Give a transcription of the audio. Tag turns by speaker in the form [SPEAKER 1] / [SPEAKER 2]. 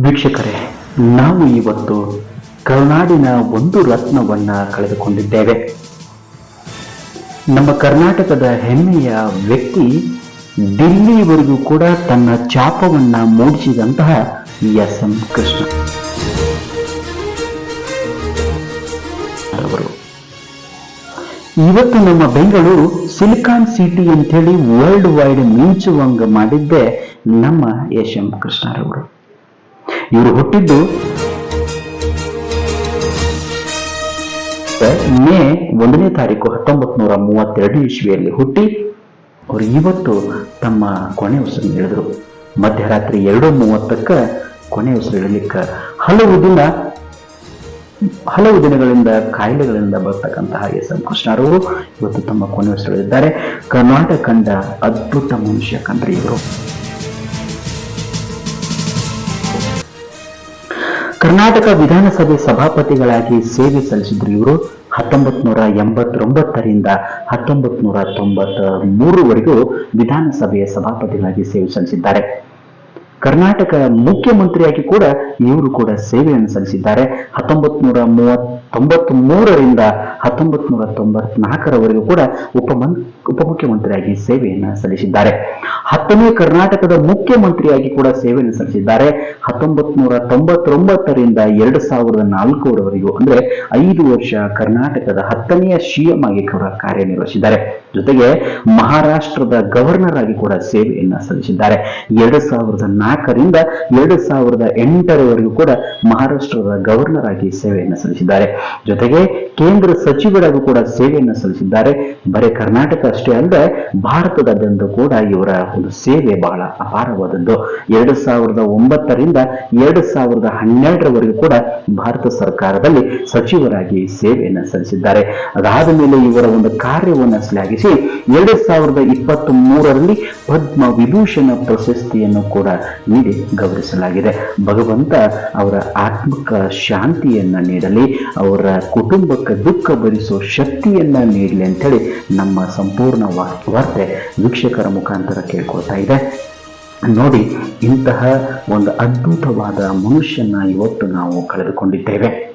[SPEAKER 1] ವೀಕ್ಷಕರೇ, ನಾವು ಇವತ್ತು ಕರುನಾಡಿನ ಒಂದು ರತ್ನವನ್ನ ಕಳೆದುಕೊಂಡಿದ್ದೇವೆ. ನಮ್ಮ ಕರ್ನಾಟಕದ ಹೆಮ್ಮೆಯ ವ್ಯಕ್ತಿ ದಿಲ್ಲಿವರೆಗೂ ಕೂಡ ತನ್ನ ಚಾಪವನ್ನ ಮೂಡಿಸಿದಂತಹ ಎಸ್ ಎಂ ಕೃಷ್ಣ. ಇವತ್ತು ನಮ್ಮ ಬೆಂಗಳೂರು ಸಿಲಿಕಾನ್ ಸಿಟಿ ಅಂತ ಹೇಳಿ ವರ್ಲ್ಡ್ ವೈಡ್ ಮಿಂಚುವಂಗ ಮಾಡಿದ್ದೆ ನಮ್ಮ ಎಸ್ ಎಂ ಕೃಷ್ಣರವರು. ಇವರು ಹುಟ್ಟಿದ್ದು ಮೇ ಒಂದನೇ ತಾರೀಕು ಹತ್ತೊಂಬತ್ ನೂರ ಮೂವತ್ತೆರಡನೇ ಇಸ್ವಿಯಲ್ಲಿ ಹುಟ್ಟಿ ಅವರು ಇವತ್ತು ತಮ್ಮ ಕೊನೆ ಉಸಿರು ಹೇಳಿದ್ರು ಮಧ್ಯರಾತ್ರಿ ಎರಡು ಮೂವತ್ತಕ್ಕ ಕೊನೆ ಉಸಿರು ಹೇಳಲಿಕ್ಕೆ ಹಲವು ದಿನ, ಹಲವು ದಿನಗಳಿಂದ ಕಾಯಿಲೆಗಳಿಂದ ಬರ್ತಕ್ಕಂತಹ ಎಸ್ ಎಂ ಕೃಷ್ಣರವರು ಇವತ್ತು ತಮ್ಮ ಕೊನೆ ಉಸಿರು ಕರ್ನಾಟಕ ಕಂಡ ಅದ್ಭುತ ಮನುಷ್ಯ ಕಂಡ್ರಿ ಇವರು. ಕರ್ನಾಟಕ ವಿಧಾನಸಭೆ ಸಭಾಪತಿಗಳಾಗಿ ಸೇವೆ ಸಲ್ಲಿಸಿದ್ರು ಇವರು ಹತ್ತೊಂಬತ್ ನೂರ ಎಂಬತ್ತೊಂಬತ್ತರಿಂದ ಹತ್ತೊಂಬತ್ ನೂರ ತೊಂಬತ್ತ ಮೂರವರೆಗೂ ವಿಧಾನಸಭೆಯ ಸಭಾಪತಿಗಳಾಗಿ ಸೇವೆ ಸಲ್ಲಿಸಿದ್ದಾರೆ. ಕರ್ನಾಟಕ ಮುಖ್ಯಮಂತ್ರಿಯಾಗಿ ಕೂಡ ಇವರು ಕೂಡ ಸೇವೆಯನ್ನು ಸಲ್ಲಿಸಿದ್ದಾರೆ. ಹತ್ತೊಂಬತ್ ನೂರ ಮೂವತ್ತೊಂಬತ್ ಮೂರರಿಂದ ಹತ್ತೊಂಬತ್ ನೂರ ತೊಂಬತ್ನಾಲ್ಕರವರೆಗೂ ಕೂಡ ಉಪಮನ್ ಉಪಮುಖ್ಯಮಂತ್ರಿಯಾಗಿ ಸೇವೆಯನ್ನು ಸಲ್ಲಿಸಿದ್ದಾರೆ. ಹತ್ತನೇ ಕರ್ನಾಟಕದ ಮುಖ್ಯಮಂತ್ರಿಯಾಗಿ ಕೂಡ ಸೇವೆಯನ್ನು ಸಲ್ಲಿಸಿದ್ದಾರೆ. ಹತ್ತೊಂಬತ್ ನೂರ ತೊಂಬತ್ತೊಂಬತ್ತರಿಂದ ಎರಡು ಸಾವಿರದ ನಾಲ್ಕರವರೆಗೂ ಅಂದ್ರೆ ಐದು ವರ್ಷ ಕರ್ನಾಟಕದ ಹತ್ತನೆಯ ಸಿಎಂ ಆಗಿ ಕೂಡ ಕಾರ್ಯನಿರ್ವಹಿಸಿದ್ದಾರೆ. ಜೊತೆಗೆ ಮಹಾರಾಷ್ಟ್ರದ ಗವರ್ನರ್ ಆಗಿ ಕೂಡ ಸೇವೆಯನ್ನು ಸಲ್ಲಿಸಿದ್ದಾರೆ. ಎರಡು ಸಾವಿರದ ನಾಲ್ಕರಿಂದ ಎರಡು ಸಾವಿರದ ಎಂಟರವರೆಗೂ ಕೂಡ ಮಹಾರಾಷ್ಟ್ರದ ಗವರ್ನರ್ ಆಗಿ ಸೇವೆಯನ್ನು ಸಲ್ಲಿಸಿದ್ದಾರೆ. ಜೊತೆಗೆ ಕೇಂದ್ರ ಸಚಿವರಾಗೂ ಕೂಡ ಸೇವೆಯನ್ನು ಸಲ್ಲಿಸಿದ್ದಾರೆ. ಬರೀ ಕರ್ನಾಟಕ ಅಷ್ಟೇ ಅಲ್ಲದೆ ಭಾರತದಾದ್ಯಂತ ಕೂಡ ಇವರ ಒಂದು ಸೇವೆ ಬಹಳ ಅಪಾರವಾದದ್ದು. ಎರಡು ಸಾವಿರದ ಒಂಬತ್ತರಿಂದ ಎರಡು ಸಾವಿರದ ಹನ್ನೆರಡರವರೆಗೂ ಕೂಡ ಭಾರತ ಸರ್ಕಾರದಲ್ಲಿ ಸಚಿವರಾಗಿ ಸೇವೆಯನ್ನು ಸಲ್ಲಿಸಿದ್ದಾರೆ. ಅದಾದ ಮೇಲೆ ಇವರ ಒಂದು ಕಾರ್ಯವನ್ನು ಶ್ಲಾಘಿಸಿ ಎರಡು ಸಾವಿರದ ಇಪ್ಪತ್ತ್ ಮೂರರಲ್ಲಿ ಪದ್ಮ ವಿಭೂಷಣ ಪ್ರಶಸ್ತಿಯನ್ನು ಕೂಡ ನೀಡಿ ಗೌರವಿಸಲಾಗಿದೆ. ಭಗವಂತ ಅವರ ಆತ್ಮಕ ಶಾಂತಿಯನ್ನ ನೀಡಲಿ. ಅವರ ಕುಟುಂಬಕ್ಕೆ ದುಃಖ ಭರಿಸೋ ಶಕ್ತಿಯನ್ನ ನೀಡಲಿ ಅಂತೇಳಿ ನಮ್ಮ ಸಂಪೂರ್ಣ ವಾರ್ತೆ ವೀಕ್ಷಕರ ಮುಖಾಂತರ ಕೇಳ್ಕೊಳ್ತಾ ಇದೆ. ನೋಡಿ, ಇಂತಹ ಒಂದು ಅದ್ಭುತವಾದ ಮನುಷ್ಯನ ಇವತ್ತು ನಾವು ಕಳೆದುಕೊಂಡಿದ್ದೇವೆ.